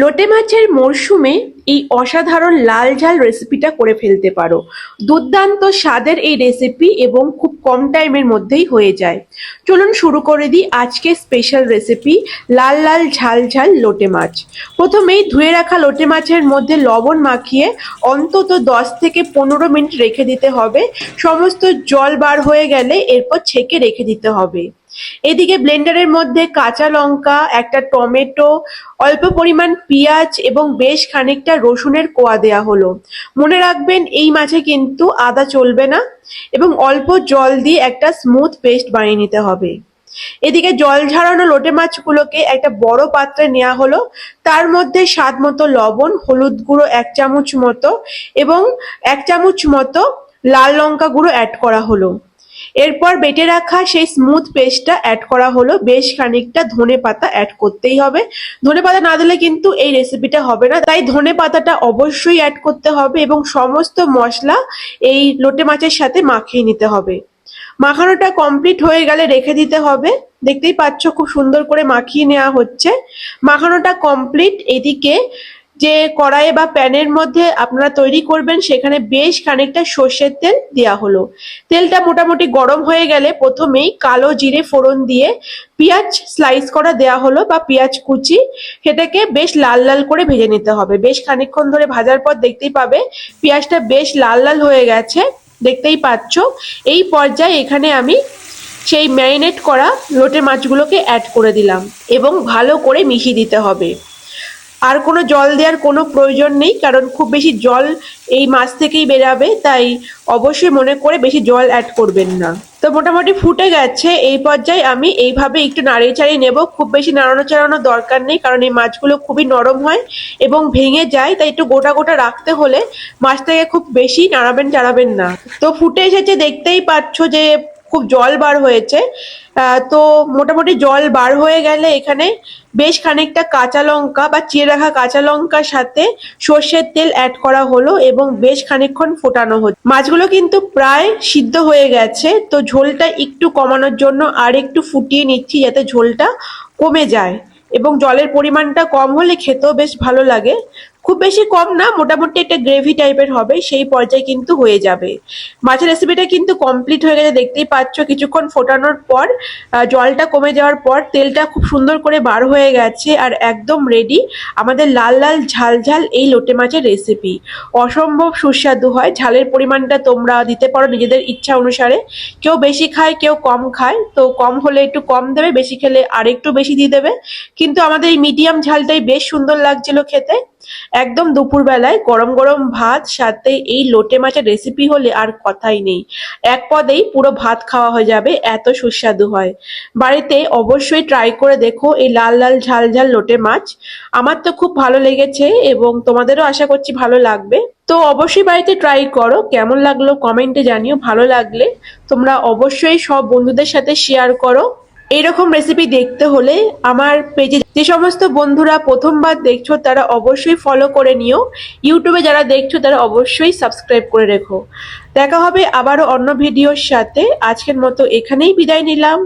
লোটে মাছের মরশুমে এই অসাধারণ লাল ঝাল রেসিপিটা করে ফেলতে পারো। দুর্দান্ত স্বাদের এই রেসিপি এবং খুব কম টাইমের মধ্যেই হয়ে যায়। চলুন শুরু করে দিই আজকে স্পেশাল রেসিপি লাল লাল ঝাল ঝাল লোটে মাছ। প্রথমেই ধুয়ে রাখা লোটে মাছের মধ্যে লবণ মাখিয়ে অন্তত দশ থেকে পনেরো মিনিট রেখে দিতে হবে। সমস্ত জল বার হয়ে গেলে এরপর ছেঁকে রেখে দিতে হবে। এদিকে ব্লেন্ডারের মধ্যে কাঁচা লঙ্কা, একটা টমেটো, অল্প পরিমাণ পেঁয়াজ এবং বেশ খানিকটা রসুনের কোয়া দেয়া হলো। মনে রাখবেন, এই মাছে কিন্তু আদা চলবে না এবং অল্প জল দিয়ে একটা স্মুথ পেস্ট বানিয়ে নিতে হবে। এদিকে জল ঝাড়ানো লোটে মাছগুলোকে একটা বড় পাত্রে নেওয়া হলো। তার মধ্যে স্বাদ মতো লবণ, হলুদ গুঁড়ো এক চামচ মতো এবং এক চামচ মতো লাল লঙ্কা গুঁড়ো অ্যাড করা হলো। এরপর বেটে রাখা সেই স্মুথ পেস্টটা অ্যাড করা হলো। বেশ খানিকটা ধনে পাতা অ্যাড করতেই হবে। ধনে পাতা না দিলে কিন্তু এই রেসিপিটা হবে না। তাই ধনে পাতাটা অবশ্যই অ্যাড করতে হবে এবং সমস্ত মশলা এই লোটে মাছের সাথে মাখিয়ে নিতে হবে। মাখানোটা কমপ্লিট হয়ে গেলে রেখে দিতে হবে। দেখতেই পাচ্ছ খুব সুন্দর করে মাখিয়ে নেওয়া হচ্ছে। মাখানোটা কমপ্লিট এদিকে যে কড়াইয়ে বা প্যানের মধ্যে আপনারা তৈরি করবেন, সেখানে বেশ খানিকটা সর্ষের তেল দেওয়া হলো। তেলটা মোটামুটি গরম হয়ে গেলে প্রথমেই কালো জিরে ফোড়ন দিয়ে পেঁয়াজ স্লাইস করা দেওয়া হলো বা পেঁয়াজ কুচি, সেটাকে বেশ লাল লাল করে ভেজে নিতে হবে। বেশ খানিকক্ষণ ধরে ভাজার পর দেখতেই পাবে পেঁয়াজটা বেশ লাল লাল হয়ে গেছে, দেখতেই পাচ্ছ। এই পর্যায়ে এখানে আমি সেই ম্যারিনেট করা লোটে মাছগুলোকে অ্যাড করে দিলাম এবং ভালো করে মিশিয়ে দিতে হবে। আর কোনো জল দেওয়ার কোনো প্রয়োজন নেই, কারণ খুব বেশি জল এই মাছ থেকেই বেরাবে, তাই অবশ্যই মনে করে বেশি জল অ্যাড করবেন না। তো মোটামুটি ফুটে গেছে, এই পর্যায়ে আমি এইভাবে একটু নাড়িয়ে চাড়িয়ে নেব, খুব বেশি নাড়ানো চাড়ানো দরকার নেই, কারণ এই মাছগুলো খুবই নরম হয় এবং ভেঙে যায়, তাই একটু গোটা গোটা রাখতে হলে মাছটাকে খুব বেশি নাড়াবেন চাড়াবেন না। তো ফুটে এসেছে, দেখতেই পাচ্ছ যে খুব জল বার হয়েছে। তো মোটামুটি জল বার হয়ে গেলে এখানে বেশ খানিকটা কাঁচা লঙ্কা বা চিড়ে রাখা কাঁচা লঙ্কার সাথে সর্ষের তেল অ্যাড করা হলো এবং বেশ খানিকক্ষণ ফোটানো হচ্ছে মাছগুলো কিন্তু প্রায় সিদ্ধ হয়ে গেছে, তো ঝোলটা একটু কমানোর জন্য আর একটু ফুটিয়ে নিচ্ছি যাতে ঝোলটা কমে যায়। এবং জলের পরিমাণটা কম হলে খেতেও বেশ ভালো লাগে। খুব বেশি কম না, মোটামুটি একটা গ্রেভি টাইপের হবে, সেই পর্যায়ে কিন্তু হয়ে যাবে। মাছের রেসিপিটা কিন্তু কমপ্লিট হয়ে গেছে, দেখতেই পাচ্ছ, কিছুক্ষণ ফোটানোর পর জলটা কমে যাওয়ার পর, তেলটা খুব সুন্দর করে বার হয়ে গেছে আর একদম রেডি আমাদের লাল লাল ঝাল ঝাল এই লোটে মাছের রেসিপি অসম্ভব সুস্বাদু হয়, ঝালের পরিমাণটা তোমরা দিতে পারো নিজেদের ইচ্ছা অনুসারে। কেউ বেশি খায়, কেউ কম খায়, তো কম হলে একটু কম দেবে, বেশি খেলে আরেকটু বেশি দিয়ে দেবে। কিন্তু আমাদের এই মিডিয়াম ঝালটাই বেশ সুন্দর লাগছিল খেতে। একদম দুপুরবেলায় গরম গরম ভাত, সাথে এই লোটে মাছের রেসিপি হলে আর কথাই নেই। এক পদেই পুরো ভাত খাওয়া হয়ে যাবে, এত সুস্বাদু হয়। বাড়িতে অবশ্যই ট্রাই করে দেখো এই লাল লাল ঝাল ঝাল লোটে মাছ। আমার তো খুব ভালো লেগেছে এবং তোমাদেরও আশা করছি ভালো লাগবে। তো অবশ্যই বাড়িতে ট্রাই করো, কেমন লাগল কমেন্টে জানিও, ভালো লাগলে তোমরা অবশ্যই সব বন্ধুদের সাথে শেয়ার করো। এইরকম রেসিপি দেখতে হলে আমার পেজে যে সমস্ত বন্ধুরা প্রথমবার দেখছ, তারা অবশ্যই ফলো করে নিও। ইউটিউবে যারা দেখছ, তারা অবশ্যই সাবস্ক্রাইব করে রেখো। দেখা হবে আবারও অন্য ভিডিওর সাথে। আজকের মতো এখানেই বিদায় নিলাম।